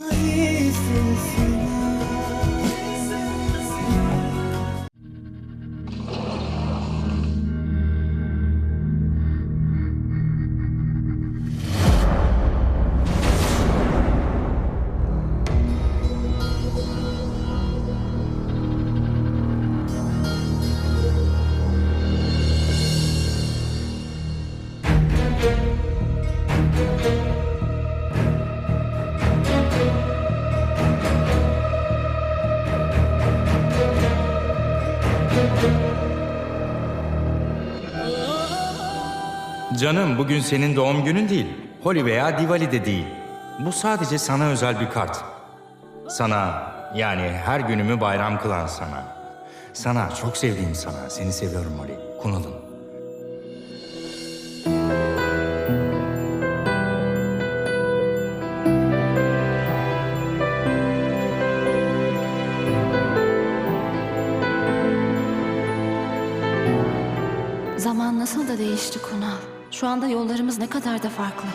Isso, sim. Canım bugün senin doğum günün değil. Holi veya Diwali de değil. Bu sadece sana özel bir kart. Sana yani her günümü bayram kılan sana. Sana çok sevdiğim sana. Seni seviyorum Holi. Kunal'ım. Zaman nasıl da değişti Kunal. Şu anda yollarımız ne kadar da farklı.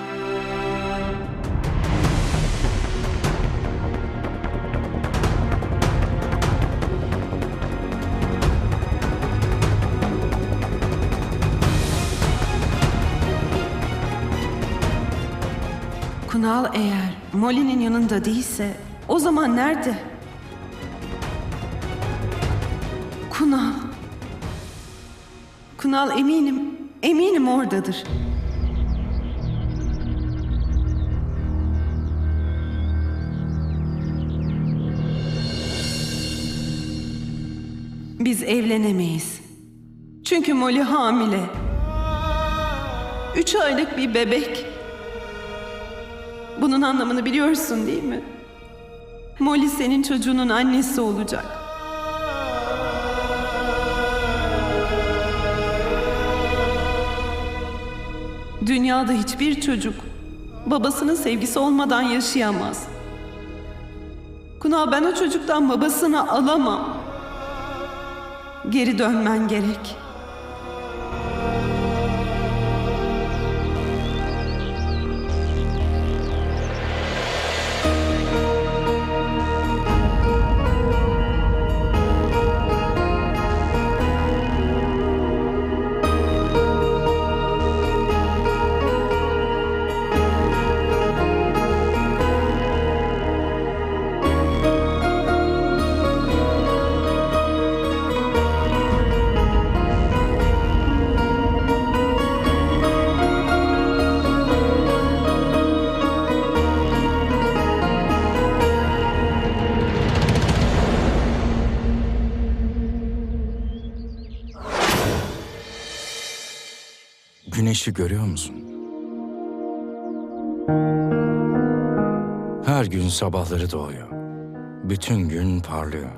Kunal eğer Molly'nin yanında değilse o zaman nerede? Kunal. Kunal eminim, eminim oradadır. Biz evlenemeyiz. Çünkü Molly hamile. Üç aylık bir bebek. Bunun anlamını biliyorsun değil mi? Molly senin çocuğunun annesi olacak. Dünyada hiçbir çocuk babasının sevgisi olmadan yaşayamaz. Kunal ben o çocuktan babasını alamam. Geri dönmen gerek. Her gün sabahları doğuyor. Bütün gün parlıyor.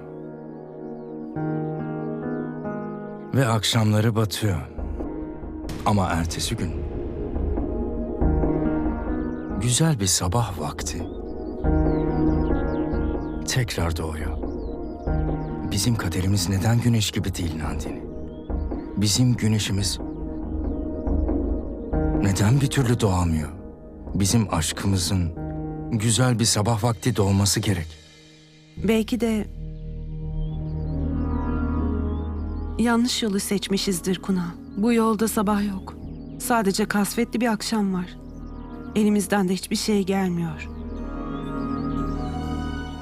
Ve akşamları batıyor. Ama ertesi gün güzel bir sabah vakti tekrar doğuyor. Bizim kaderimiz neden güneş gibi değil Nandini? Bizim güneşimiz neden bir türlü doğamıyor? Bizim aşkımızın güzel bir sabah vakti doğması gerek. Belki de yanlış yolu seçmişizdir Kunal. Bu yolda sabah yok. Sadece kasvetli bir akşam var. Elimizden de hiçbir şey gelmiyor.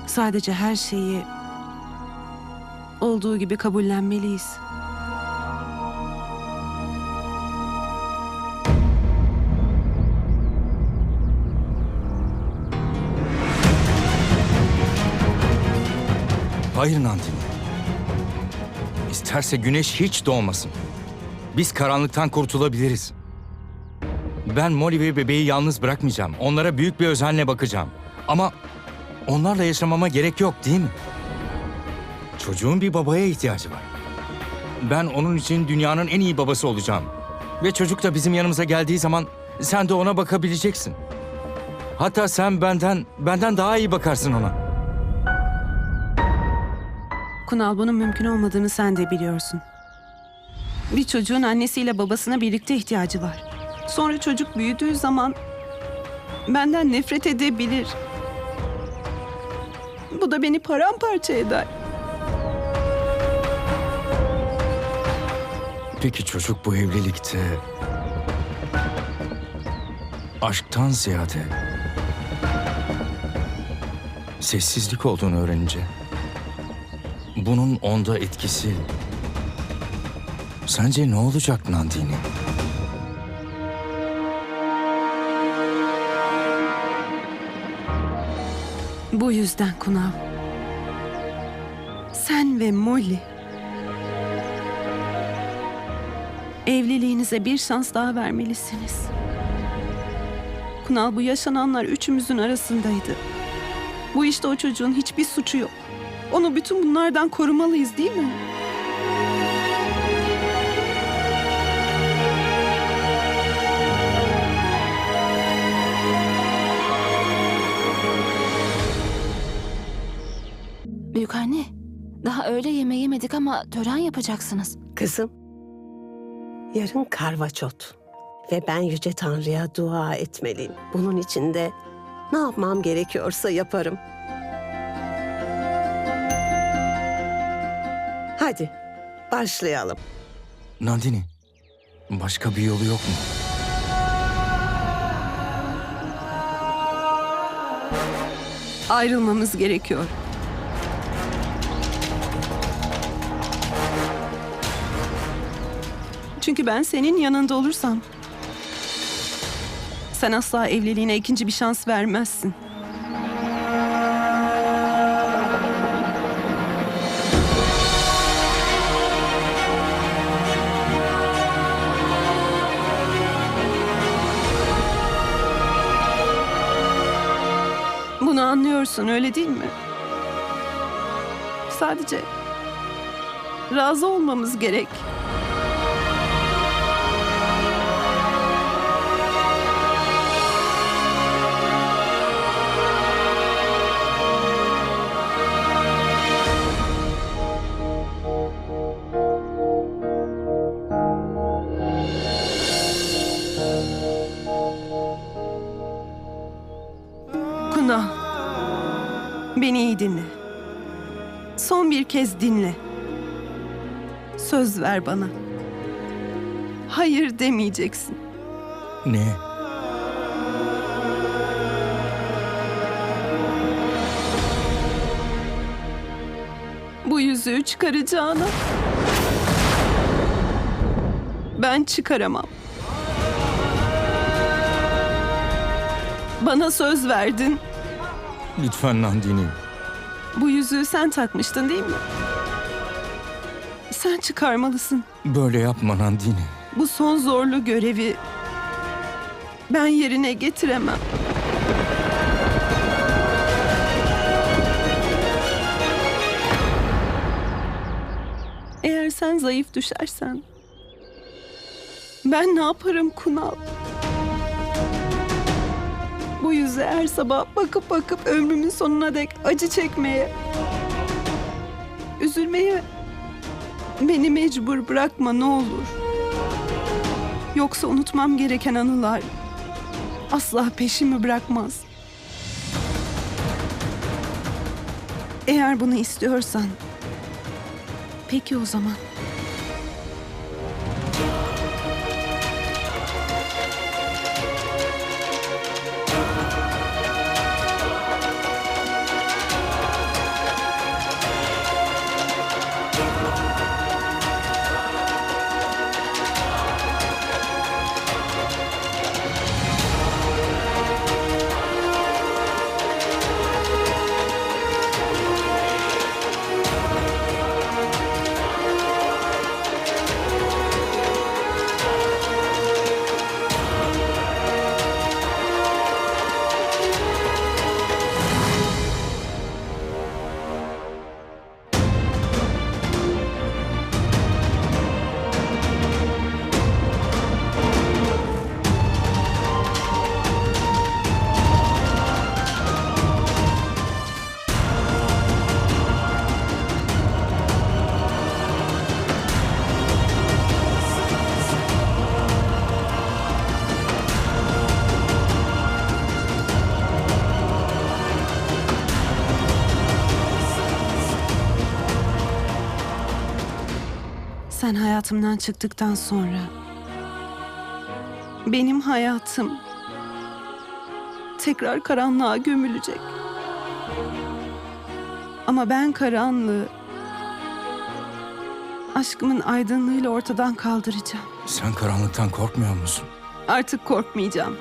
Sadece her şeyi olduğu gibi kabullenmeliyiz. Hayır Nandini. İsterse güneş hiç doğmasın. Biz karanlıktan kurtulabiliriz. Ben Molly ve bebeği yalnız bırakmayacağım. Onlara büyük bir özenle bakacağım. Ama onlarla yaşamama gerek yok değil mi? Çocuğun bir babaya ihtiyacı var. Ben onun için dünyanın en iyi babası olacağım. Ve çocuk da bizim yanımıza geldiği zaman sen de ona bakabileceksin. Hatta sen benden benden daha iyi bakarsın ona. Kunal bunun mümkün olmadığını sen de biliyorsun. Bir çocuğun annesiyle babasına birlikte ihtiyacı var. Sonra çocuk büyüdüğü zaman benden nefret edebilir. Bu da beni paramparça eder. Peki çocuk bu evlilikte aşktan ziyade sessizlik olduğunu öğrenince bunun onda etkisi sence ne olacak Nandini? Bu yüzden Kunav. Sen ve Molly evliliğinize bir şans daha vermelisiniz. Kunal bu yaşananlar üçümüzün arasındaydı. Bu işte o çocuğun hiçbir suçu yok. Onu bütün bunlardan korumalıyız değil mi? Büyük anne, daha öğle yemeği yemedik ama tören yapacaksınız. Kızım, yarın karvaçot ve ben Yüce Tanrı'ya dua etmeliyim. Bunun için de ne yapmam gerekiyorsa yaparım. Hadi, başlayalım. Nandini, başka bir yolu yok mu? Ayrılmamız gerekiyor. Çünkü ben senin yanında olursam sen asla evliliğine ikinci bir şans vermezsin. Bunu anlıyorsun öyle değil mi? Sadece razı olmamız gerek. Kunal, beni iyi dinle. Son bir kez dinle. Söz ver bana. Hayır demeyeceksin. Ne? Bu yüzüğü çıkaracağına. Ben çıkaramam. Bana söz verdin. Lütfen Nandini. Bu yüzüğü sen takmıştın değil mi? Sen çıkarmalısın. Böyle yapma Nandini. Bu son zorlu görevi ben yerine getiremem. Eğer sen zayıf düşersen ben ne yaparım Kunal? Bu yüze her sabah bakıp bakıp ömrümün sonuna dek acı çekmeye, üzülmeye beni mecbur bırakma ne olur. Yoksa unutmam gereken anılar asla peşimi bırakmaz. Eğer bunu istiyorsan, peki o zaman. Hayatımdan çıktıktan sonra benim hayatım tekrar karanlığa gömülecek. Ama ben karanlığı aşkımın aydınlığıyla ortadan kaldıracağım. Sen karanlıktan korkmuyor musun? Artık korkmayacağım.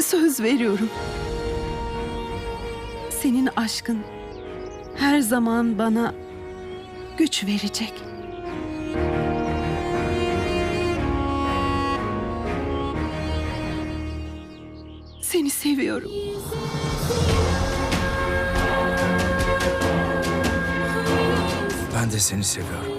Söz veriyorum. Senin aşkın her zaman bana güç verecek. Seni seviyorum. Ben de seni seviyorum.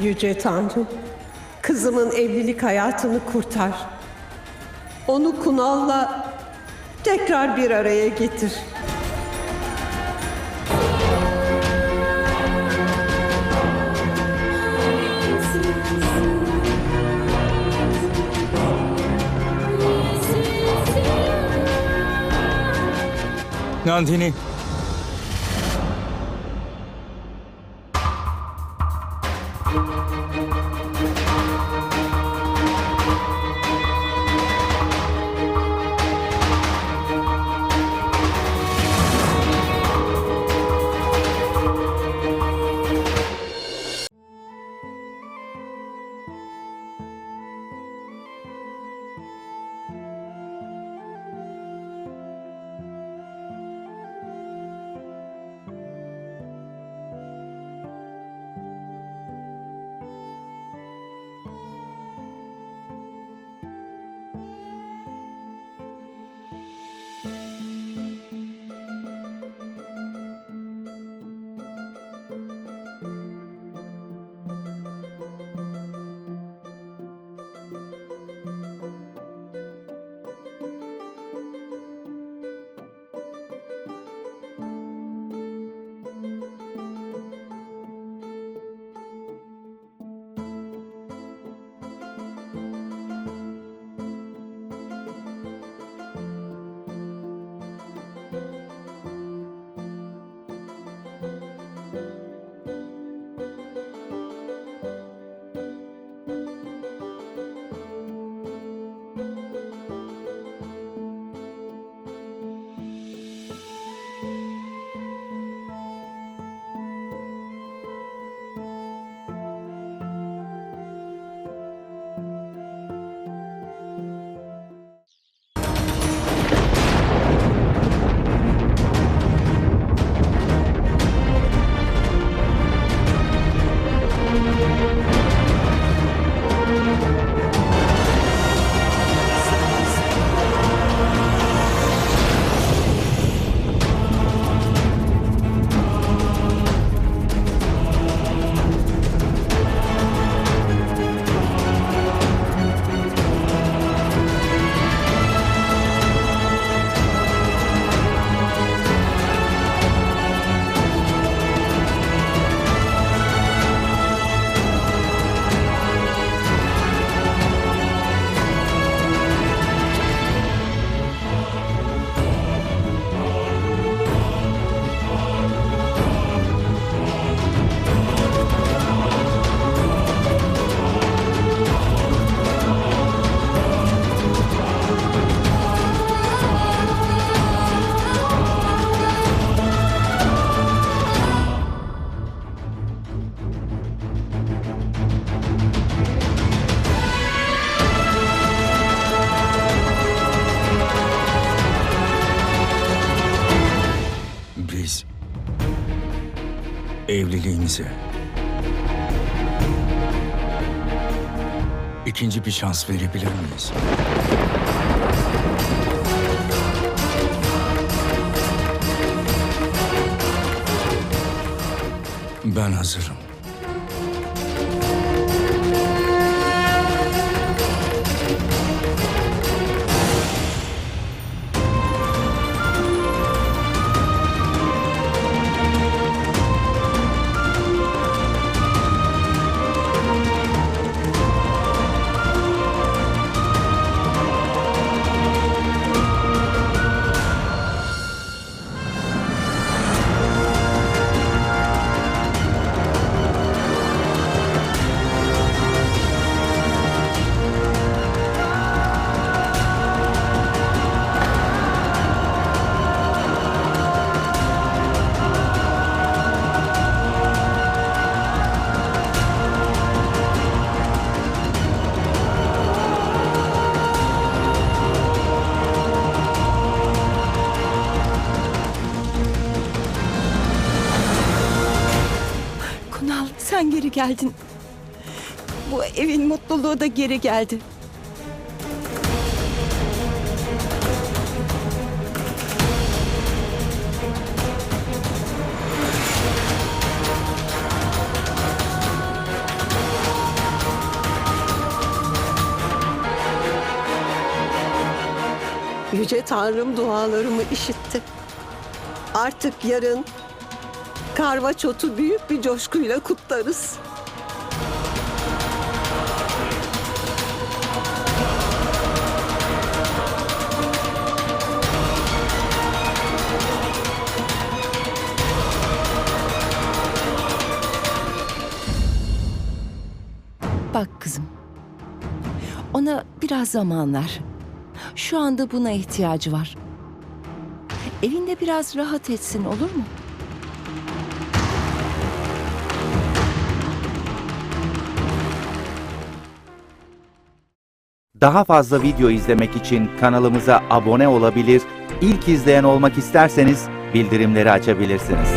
Yüce Tanrım, kızımın evlilik hayatını kurtar. Onu Kunal'la tekrar bir araya getir. Nandini. Biz evliliğimize ikinci bir şans verebilir miyiz? Ben hazırım. Geldin. Bu evin mutluluğu da geri geldi. Yüce Tanrım dualarımı işitti. Artık yarın Karvaçot'u büyük bir coşkuyla kutlarız. Bak kızım. Ona biraz zaman ver. Şu anda buna ihtiyacı var. Evinde biraz rahat etsin olur mu? Daha fazla video izlemek için kanalımıza abone olabilir, ilk izleyen olmak isterseniz bildirimleri açabilirsiniz.